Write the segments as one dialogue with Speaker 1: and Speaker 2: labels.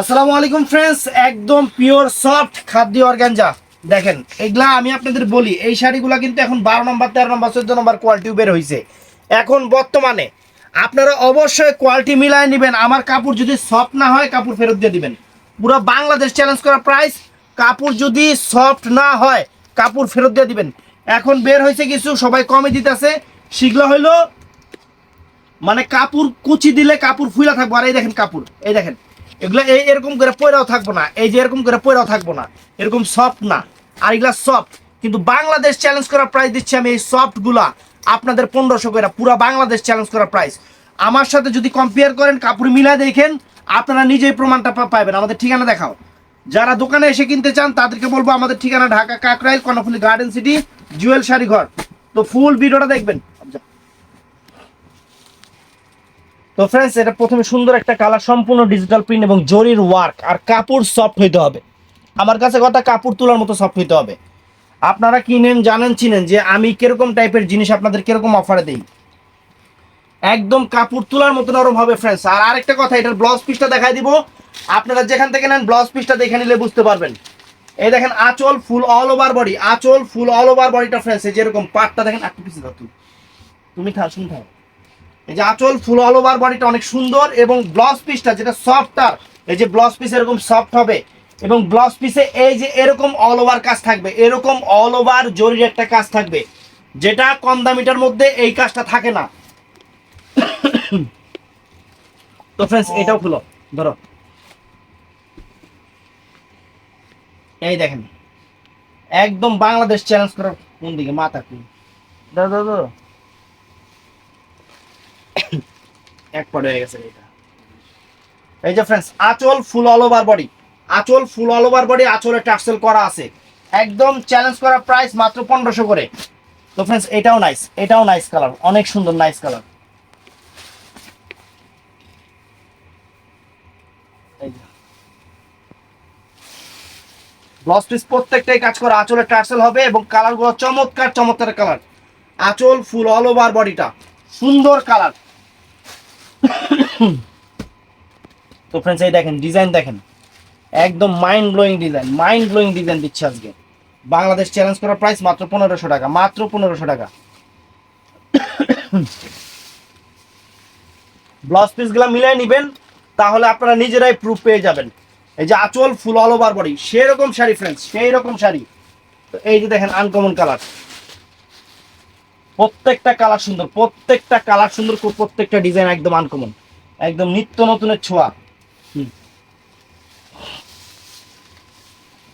Speaker 1: আসসালামু আলাইকুম ফ্রেন্ডস একদম পিওর সফট খাদ্য অর্গানজা। দেখেন, এগুলা আমি আপনাদের বলি, এই শাড়িগুলা কিন্তু এখন বারো নম্বর, তেরো নম্বর, চোদ্দ নম্বর কোয়ালিটি বের হয়েছে এখন বর্তমানে আপনারা অবশ্যই কোয়ালিটি মিলায় নেবেন, আমার কাপড় যদি সফট না হয়, কাপড় ফেরত দিয়ে দিবেন। পুরো বাংলাদেশ চ্যালেঞ্জ করা প্রাইস কাপড় যদি সফট না হয়, কাপড় ফেরত দিয়ে দিবেন। এখন বের হয়েছে কিছু, সবাই কমে দিতেছে। সেগুলো হইল মানে কাপড় কুচি দিলে কাপড় ফুলা থাকব। আর এই দেখেন কাপড়, এই দেখেন। এগুলো এই এরকম করে পয়রাও থাকব না, এই যে এরকম করে পয়রাও থাকব না। এরকম সফট না, আর এগুলা সফট কিন্তু বাংলাদেশ চ্যালেঞ্জ করা প্রাইস দিচ্ছি আমি এই সফটগুলা। আপনাদের পনেরোশো করে, পুরো বাংলাদেশ চ্যালেঞ্জ করা প্রাইস আমার সাথে যদি কম্পেয়ার করেন, কাপড় মিলায় দেখেন, আপনারা নিজেই প্রমাণটা পাবেন আমাদের ঠিকানা দেখাও। যারা দোকানে এসে কিনতে চান, তাদেরকে বলব আমাদের ঠিকানা Dhaka Kakrail, Karnaphuli Garden City Jewel sari ঘর তো ফুল ভিডিওটা দেখবেন। তো ফ্রেন্ডস এটা প্রথমে সুন্দর একটা কালার সম্পূর্ণ ডিজিটাল প্রিন্ট এবং জরির ওয়ার্ক আর কাপড় সফট হইতে হবে। আমার কাছে কথা, কাপড় তোলার মতো সফট হইতে হবে। আপনারা কিনেন, জানেন, চিনেন যে আমি কীরকম টাইপের জিনিস আপনাদের কীরকম অফারে দিই। একদম কাপড় তোলার মতো নরম হবে ফ্রেন্ডস আর আরেকটা কথা, এটার ব্লাউজ পিসটা দেখাই দিব। আপনারা যেখান থেকে নেন ব্লাউজ পিসটা দেখে নিলে বুঝতে পারবেন। এই দেখেন, আঁচল ফুল অল ওভার বডি আঁচল ফুল অল ওভার বডিটা ফ্রেন্ডস এই যেরকম পাটটা দেখেন একটু পিছিয়ে দাও তুমি। তুমি থাক শুনে থাক এই যে আঁচল ফুল অল ওভার বডিটা অনেক সুন্দর এবং ব্লাউজ পিসটা যেটা সফটার এই যে ব্লাউজ পিস এরকম সফট হবে এবং ব্লাউজ পিসে এই যে এরকম অল ওভার কাজ থাকবে, এরকম অল ওভার জরির একটা কাজ থাকবে, যেটা কম দামিটার মধ্যে এই কাজটা থাকে না। তো ফ্রেন্ডস এটাও খুলো, ধরো। এই দেখেন, একদম বাংলাদেশ চ্যালেঞ্জ করার কোন দিকে, মাথা কোন দাদা দাদা। এক পট হয়ে গেছে এটা। এই যে ফ্রেন্ডস আঁচল ফুল অল ওভার বডি আঁচল ফুল অল ওভার বডি আঁচলে টার্সেল করা আছে। একদম চ্যালেঞ্জ করা প্রাইস মাত্র পনেরোশো করে। তো ফ্রেন্ডস এটাও নাইস এটাও নাইস কালার অনেক সুন্দর নাইস কালার ব্লাউজ পিস প্রত্যেকটাই কাজ করা আঁচলে টার্সেল হবে এবং কালারগুলো চমৎকার চমৎকার কালার আঁচল ফুল অল ওভার বডিটা সুন্দর কালার তো ফ্রেন্ডস এই দেখেন ডিজাইন দেখেন। একদম mind blowing design mind blowing design দিচ্ছে আজকে। বাংলাদেশ চ্যালেঞ্জ করার প্রাইস মাত্র পনেরোশো টাকা, মাত্র পনেরোশো টাকা। ব্লাউজ পিসগুলো মিলাই নেবেন, তাহলে আপনারা নিজেরাই প্রুফ পেয়ে যাবেন। এই যে আঁচল ফুল অল ওভার বডি সেরকম শাড়ি ফ্রেন্ডস সেই রকম শাড়ি। তো এই যে দেখেন আনকমন কালার প্রত্যেকটা কালার সুন্দর, প্রত্যেকটা কালার সুন্দর, প্রত্যেকটা ডিজাইন একদম আনকমন একদম নিত্য নতুনের ছোঁয়া।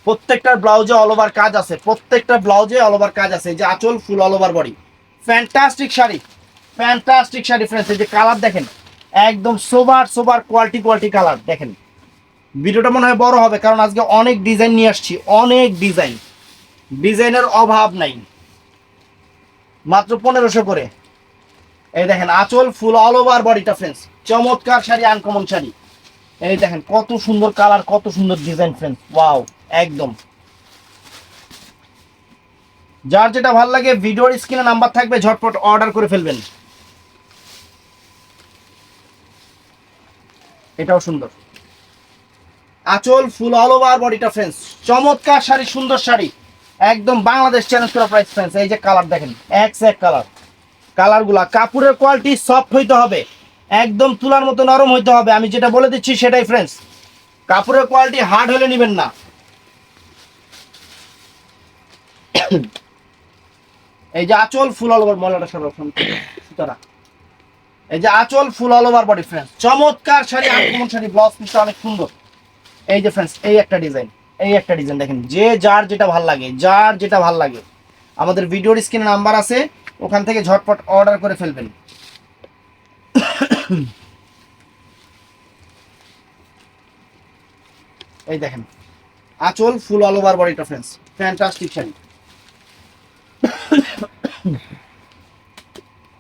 Speaker 1: প্রত্যেকটা ব্লাউজে অল ওভার কাজ আছে, প্রত্যেকটা ব্লাউজে অল ওভার কাজ আছে যে আঁচল full all over body fantastic sari fantastic sari friends এই যে কালার দেখেন, একদম sober sober quality quality colour দেখেন। ভিডিওটা মনে হয় বড় হবে, কারণ আজকে অনেক ডিজাইন নিয়ে আসছি, অনেক ডিজাইন ডিজাইনের অভাব নাই। মাত্র পনেরোশো করে। এই দেখেন, আঁচল ফুল অল ওভার বডিটা ফ্রেন্ডস চমৎকার শাড়ি আনকমন শাড়ি। এই দেখেন, কত সুন্দর কালার কত সুন্দর ডিজাইন ফ্রেন্ডস ওয়াও একদম। যার যেটা ভালো লাগে ভিডিওর স্ক্রিনে নাম্বার থাকবে, ঝটপট অর্ডার করে ফেলবেন। এটাও সুন্দর। আঁচল ফুল অল ওভার বডিটা ফ্রেন্ডস চমৎকার শাড়ি, সুন্দর শাড়ি। একদম বাংলাদেশ চ্যালেঞ্জ করা প্রাইস ফ্রেন্ডস এই যে কালার দেখেন, এক এক কালার কালারগুলা কাপড়ের কোয়ালিটি সফট হইতে হবে, একদম তুলার মতো নরম হইতে হবে, আমি যেটা বলে দিচ্ছি সেটাই ফ্রেন্ডস কাপড়ের কোয়ালিটি হার্ড হলে নেবেন না। এই যে আচল ফুল অল ওভার মলাটা সব সুতরাং। এই যে আচল full all over body friends চমৎকার শাড়ি আনকমন শাড়ি ব্লাউজ পিসটা অনেক সুন্দর। এই যে ফ্রেন্ডস এই একটা ডিজাইন এই একটা ডিজাইন দেখেন, যে যার যেটা ভালো লাগে, যার যেটা ভালো লাগে। আমাদের ভিডিওর স্ক্রিনে নাম্বার আছে, ওখান থেকে ঝটপট অর্ডার করে ফেলবেন। এই দেখেন, আঁচল ফুল অল ওভার বডিটা ফ্রেন্ডস ফ্যান্টাস্টিক শাড়ি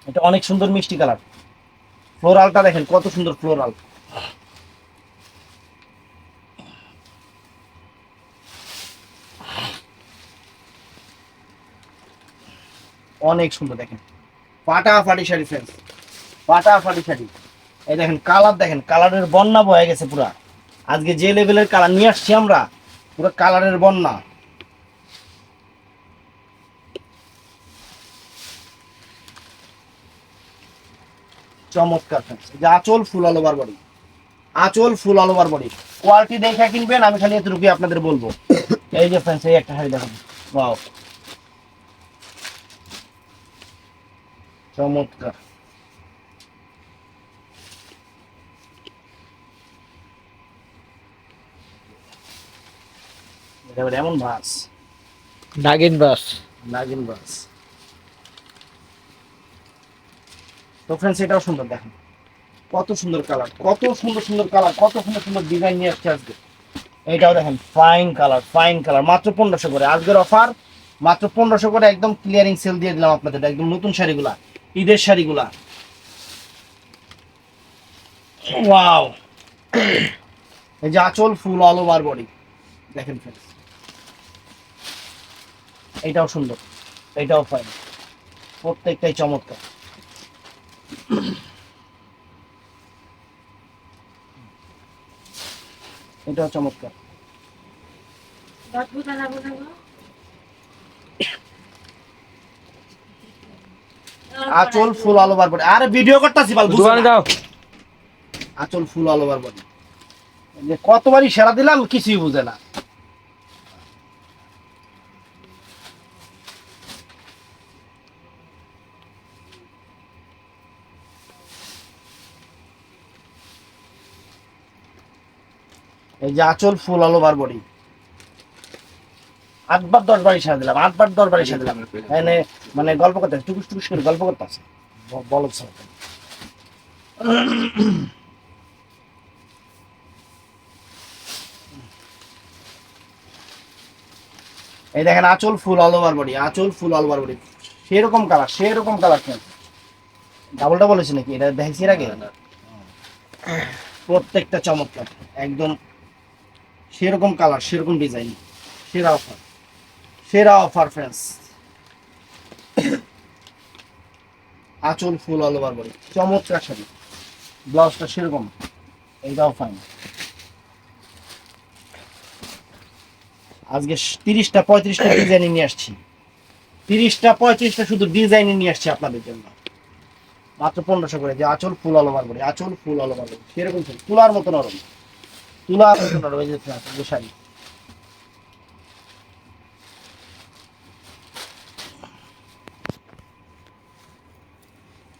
Speaker 1: এটা অনেক সুন্দর মিষ্টি কালার ফ্লোরালটা দেখেন, কত সুন্দর ফ্লোরাল অনেক সুন্দর দেখেন। ফাটাফাটি শাড়ি ফ্রেন্ডস ফাটাফাটি শাড়ি। এই দেখেন কালার দেখেন কালারের বন্যা বয়ে গেছে পুরা। আজকে যে লেভেলের কালার নিয়ে আসছি আমরা, পুরো কালারের বন্যা। চমৎকার যে আঁচল ফুল অল বডি আঁচল ফুল অল বডি কোয়ালিটি দেখে কিনবেন, আমি খালি এতটুকুই আপনাদের বলব। এই যে ফ্রেন্ডস এই একটা শাড়ি দেখেন। চমৎকার। এটা এমন ভাস
Speaker 2: নাগিন বাস।
Speaker 1: নাগিন বাস। তো ফ্রেন্ডস এটাও সুন্দর দেখেন। কত সুন্দর কালার কত সুন্দর সুন্দর কালার কত সুন্দর সুন্দর ডিজাইন নিয়ে আসছে আজকে। এইটাও দেখেন ফাইন কালার ফাইন কালার মাত্র পনেরোশো করে। আজকের অফার মাত্র পনেরোশো করে একদম ক্লিয়ারিং সেল দিয়ে দিলাম আপনাদের একদম নতুন শাড়িগুলা। ঈদের শাড়িগুলা। ওয়াও এই যে আঁচল ফুল অল ওভার বডি দেখেন ফ্রেন্ডস এইটাও সুন্দর। এইটাও ফাইন প্রত্যেকটাই চমৎকার। এটাও চমৎকার। আচল ফুল অল ওভার বডি আরে ভিডিও করতেছি বাল বুঝো
Speaker 2: দোকানে
Speaker 1: না।
Speaker 2: দাও।
Speaker 1: আচল ফুল অল ওভার বডি যে কতবারই সেরা দিলাম কিছুই বুঝে না। এই যে আচল ফুল অল ওভার বডি আটবার দশ বারই সেরা দিলাম আটবার দশ বারই সেরা দিলাম মানে মানে গল্প করতে টুকুস টুকুস করে গল্প করতে আছে বলো এই দেখেন আঁচল ফুল অল ওভার বডি আঁচল ফুল অল ওভার বডি সেরকম কালার সেরকম কালার কেন ডাবলটা বলেছি নাকি? এটা দেখেছি আগে? প্রত্যেকটা চমৎকার একদম সেরকম কালার সেরকম ডিজাইন সেরা অফার সেরা অফার ফ্রেন্ডস আঁচল ফুল অল ওভার বডি চমৎকার শাড়ি। ব্লাউজটা সেরকম। এইটাও ফাইন আজকে তিরিশটা, পঁয়ত্রিশটা ডিজাইন নিয়ে আসছি। তিরিশটা, পঁয়ত্রিশটা শুধু ডিজাইন নিয়ে আসছি আপনাদের জন্য। মাত্র পনেরোশো করে। যে আচল ফুল আলো বার করে আচল ফুল আলো বার করে সেরকম তুলার মতো নরম। তুলার মতো নরম। এই যে শাড়ি।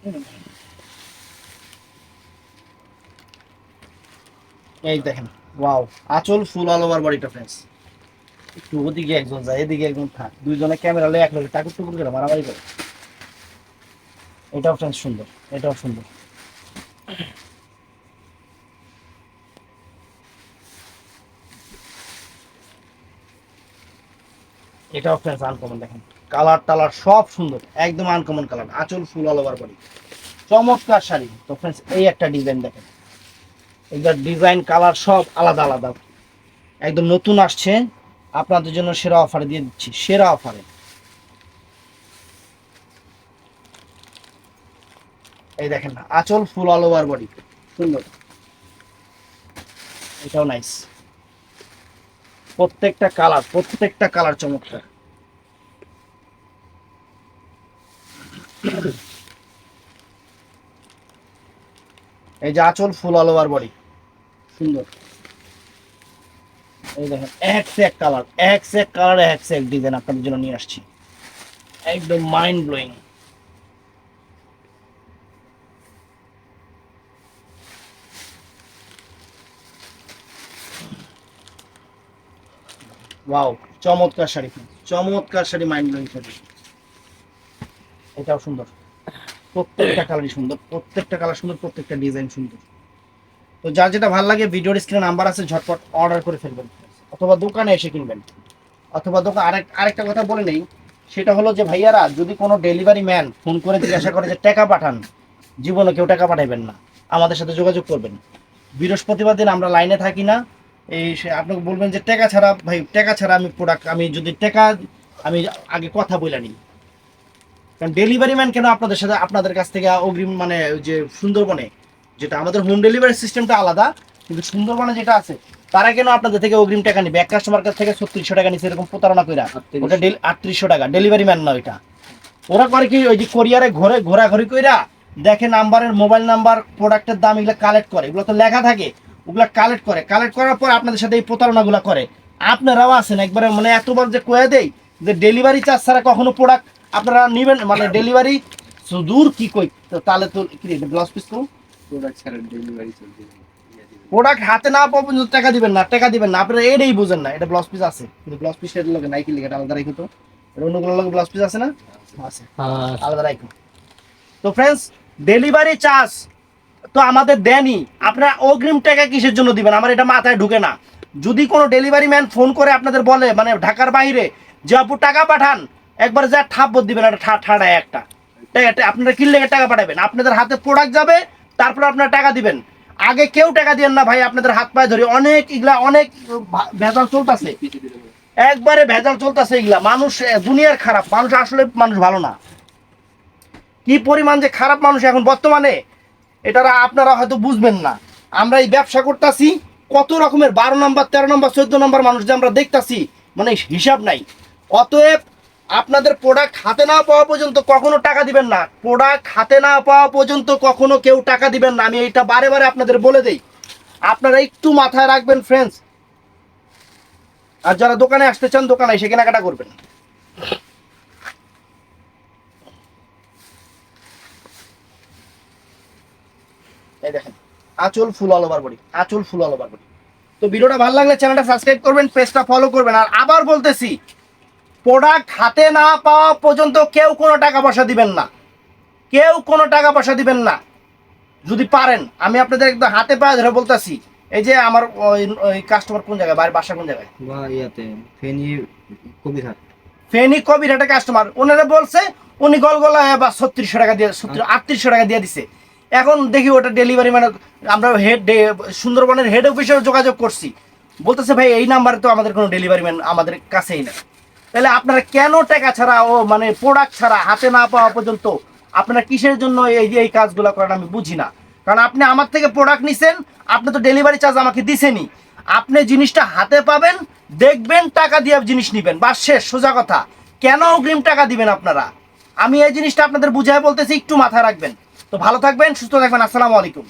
Speaker 1: এই দেখেন, ওয়াও, আচল ফুল অল ওভার বডিটা ফ্রেন্ডস একটু ওদিকে একজন যায়, এদিকে একজন থাক। দুইজনে ক্যামেরা লয়ে এক লগে টাকুর টুকুর করে মারামারি করে। এটাও ফ্রেন্ডস সুন্দর, এটাও সুন্দর। এটাও ফ্রেন্ডস আনকমন দেখেন। কালার টালার সব সুন্দর, একদম আনকমন কালার, আচল ফুল অল ওভার বডি চমৎকার শাড়ি। তো ফ্রেন্ডস এই একটা ডিজাইন দেখেন। এগুলোর ডিজাইন কালার সব আলাদা আলাদা। একদম নতুন আসছে। আপনাদের জন্য সেরা অফারে দিয়ে দিচ্ছি। সেরা অফারে এই দেখেন না, আচল ফুল অল ওভার বডি সুন্দর। এটাও নাইস প্রত্যেকটা কালার প্রত্যেকটা কালার চমৎকার। এই যে আচল ফুল অল ওভার বডি সুন্দর। এই দেখেন এক সে এক কালার এক সে এক কালার এক সে এক ডিজাইন আপনাদের জন্য নিয়ে আসছি। একদম মাইন্ড ব্লোয়িং ওয়াও চমৎকার শাড়ি। চমৎকার শাড়ি মাইন্ড ব্লোয়িং শাড়ি। এটাও সুন্দর। প্রত্যেকটা কালারই সুন্দর, প্রত্যেকটা কালার সুন্দর, প্রত্যেকটা ডিজাইন সুন্দর। তো যার যেটা ভালো লাগে, ভিডিওর স্ক্রিনে নাম্বার আছে, ঝটপট অর্ডার করে ফেলবেন। অথবা দোকানে এসে কিনবেন। অথবা দোকান, আরেক, আরেকটা কথা বলে নেই, সেটা হলো যে ভাইয়ারা, যদি কোনো ডেলিভারি ম্যান ফোন করে জিজ্ঞাসা করে যে, টাকা পাঠান? জীবনে কেউ টাকা পাঠাইবেন না। আমাদের সাথে যোগাযোগ করবেন। বৃহস্পতিবার দিন আমরা লাইনে থাকি না। এই আপনাকে বলবেন যে, টাকা ছাড়া, ভাই, টাকা ছাড়া আমি প্রোডাক্ট আমি যদি টাকা, আমি আগে কথা বলে নিই। কারণ ডেলিভারি ম্যান কেন আপনাদের সাথে আপনাদের কাছ থেকে অগ্রিম মানে যে সুন্দরবনে যেটা আমাদের হোম ডেলিভারি সিস্টেমটা আলাদা কিন্তু সুন্দরবনে যেটা আছে তারা কেন আপনাদের থেকে অগ্রিম টাকা নিবে? এক কাস্টমার কাছ থেকে ছত্রিশশো টাকা নিচ্ছে এরকম প্রতারণা কইরা। ওটা আটত্রিশশো টাকা ডেলিভারি ম্যান না ওইটা। ওরা করে কি ওই যে কোরিয়ারে ঘরে ঘোরাঘুরি কইরা দেখে নাম্বারের মোবাইল নাম্বার প্রোডাক্টের দাম এগুলো কালেক্ট করে। এগুলো তো লেখা থাকে ওগুলো কালেক্ট করে। কালেক্ট করার পর আপনাদের সাথে এই প্রতারণাগুলো করে। আপনারাও আছেন একবারে মানে এতবার যে কয়ে দেয় যে ডেলিভারি চার্জ ছাড়া কখনো প্রোডাক্ট আপনারা নেবেন মানে ডেলিভারি দূর কি কই? তো তাহলে তো কি ব্লাউজ পিস করুন।
Speaker 3: প্রোডাক্ট ছাড়া ডেলিভারি চলছে
Speaker 1: প্রোডাক্ট হাতে না পাওয়া পর্যন্ত টাকা দিবেন না টাকা দিবেন না। আপনারা এটাই বুঝেন না এটা ব্লাউজ পিস আছে। কিন্তু ব্লাউজ পিস এর লগে নাইকি লিখে আলাদা রাখো তো। এর অন্যগুলো লগে ব্লাউজ পিস আছে না? আছে।
Speaker 2: হ্যাঁ।
Speaker 1: আলাদা রাখো তো ফ্রেন্ডস ডেলিভারি চার্জ তো আমাদের দেনই। আপনারা অগ্রিম টাকা কিসের জন্য দিবেন? আমার এটা মাথায় ঢুকে না। যদি কোনো ডেলিভারি ম্যান ফোন করে আপনাদের বলে মানে ঢাকার বাইরে যে আপু টাকা পাঠান একবার যা ঠাপ দিবেন একটা ঠাড়ায় একটা। আপনারা কিনলে টাকা পাঠাবেন। আপনাদের হাতে প্রোডাক্ট যাবে, তারপর আপনারা টাকা দিবেন। আগে কেউ টাকা দিবেন না ভাই, আপনাদের হাত পায়ে ধরে। অনেক এগুলা, অনেক ভেজাল চলতেছে। একবারে ভেজাল চলতেছে এগুলা। মানুষ দুনিয়ার খারাপ। মানুষ আসলে মানুষ ভালো না। কি পরিমাণ যে খারাপ মানুষ এখন বর্তমানে, এটারা আপনারা হয়তো বুঝবেন না। আমরা এই ব্যবসা করতেছি, কত রকমের, বারো নম্বর, তেরো নম্বর, চোদ্দ নম্বর মানুষ যে আমরা দেখতাছি মানে হিসাব নাই। অতএব আপনাদের প্রোডাক্ট হাতে না পাওয়া পর্যন্ত কখনো টাকা দিবেন না। প্রোডাক্ট হাতে না পাওয়া পর্যন্ত কখনো কেউ টাকা দিবেন না। আমি এটা বারে বারে আপনাদের বলে দেই। আপনারা একটু মাথায় রাখবেন ফ্রেন্ডস আর যারা দোকানে আসতে চান, দোকানে এসে কেনাকাটা করবেন। এই দেখেন, আঁচল ফুল অল ওভার বডি আঁচল ফুল অল ওভার বডি তো ভিডিওটা ভালো লাগলে চ্যানেলটা সাবস্ক্রাইব করবেন পেজটা ফলো করবেন। আর আবার বলতেছি প্রোডাক্ট হাতে না পাওয়া পর্যন্ত কেউ কোনো টাকা পয়সা দিবেন না। কেউ কোনো টাকা পয়সা দিবেন না। যদি পারেন আমি আপনাদের একদম হাতে পায়ে ধরে বলতেছি এই যে আমার ওই কাস্টমার কোন জায়গায় বাড়ির বাসা কোন জায়গায়?
Speaker 3: ইয়াতে ফেনি কবিরহাট।
Speaker 1: ফেনী কবির একটা কাস্টমার ওনারা বলছে উনি গলগলা বা ছত্রিশশো টাকা দিয়ে সত্তর আটত্রিশশো টাকা দিয়ে দিছে। এখন দেখি ওটা ডেলিভারি মানে আমরা হেড সুন্দরবনের হেড অফিসেও যোগাযোগ করছি। বলতেছে ভাই এই নাম্বারে তো আমাদের কোনো ডেলিভারি ম্যান আমাদের কাছেই না তাহলে আপনারা কেন টাকা ছাড়া ও মানে প্রোডাক্ট ছাড়া হাতে না পাওয়া পর্যন্ত আপনারা কিসের জন্য এই এই কাজগুলো করেন আমি বুঝি না। কারণ আপনি আমার থেকে প্রোডাক্ট নিছেন, আপনি তো ডেলিভারি চার্জ আমাকে দিছেনই। আপনি জিনিসটা হাতে পাবেন, দেখবেন, টাকা দিয়ে জিনিস নেবেন। বা শেষ, সোজা কথা। কেন অগ্রিম টাকা দিবেন আপনারা? আমি এই জিনিসটা আপনাদের বুঝায় বলতেছি, একটু মাথায় রাখবেন। তো ভালো থাকবেন, সুস্থ থাকবেন, আসসালামু আলাইকুম।